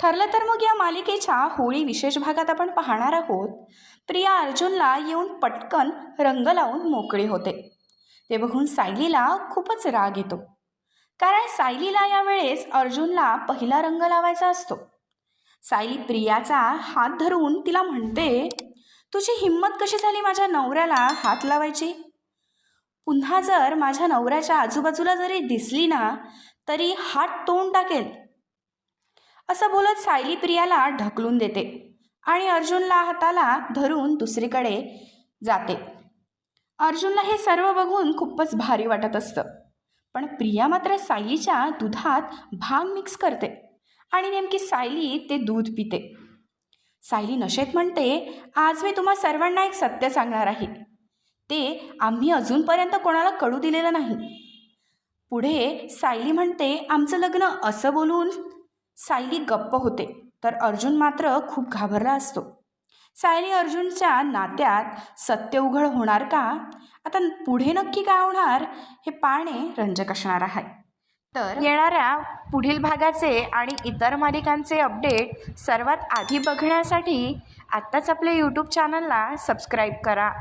ठरलं तर मग या मालिकेच्या होळी विशेष भागात आपण पाहणार आहोत. प्रिया अर्जुनला येऊन पटकन रंग लावून मोकळी होते. ते बघून सायलीला खूपच राग येतो. कारण सायलीला यावेळेस अर्जुनला पहिला रंग लावायचा असतो. सायली प्रियाचा हात धरून तिला म्हणते तुझी हिंमत कशी झाली माझ्या नवऱ्याला हात लावायची? पुन्हा जर माझ्या नवऱ्याच्या आजूबाजूला जरी दिसली ना तरी हात तोंड टाकेल. असं बोलत सायली प्रियाला ढकलून देते आणि अर्जुनला हाताला धरून दुसरीकडे जाते. अर्जुनला हे सर्व बघून खूपच भारी वाटत असतं. पण प्रिया मात्र सायलीच्या दुधात भांग मिक्स करते आणि नेमकी सायली ते दूध पिते. सायली नशेत म्हणते आज मी तुम्हा सर्वांना एक सत्य सांगणार आहे. ते आम्ही अजूनपर्यंत कोणाला कळू दिलेलं नाही. पुढे सायली म्हणते आमचं लग्न असं बोलून सायली गप्प होते. तर अर्जुन मात्र खूप घाबरला असतो. सायली अर्जुनच्या नात्यात सत्य उघड होणार का? आता पुढे नक्की काय होणार? हे पाहणे रंजक असणार आहे. तर येणाऱ्या पुढील भागाचे आणि इतर मालिकांचे अपडेट सर्वात आधी बघण्यासाठी आत्ताच आपल्या यूट्यूब चॅनलला सबस्क्राईब करा.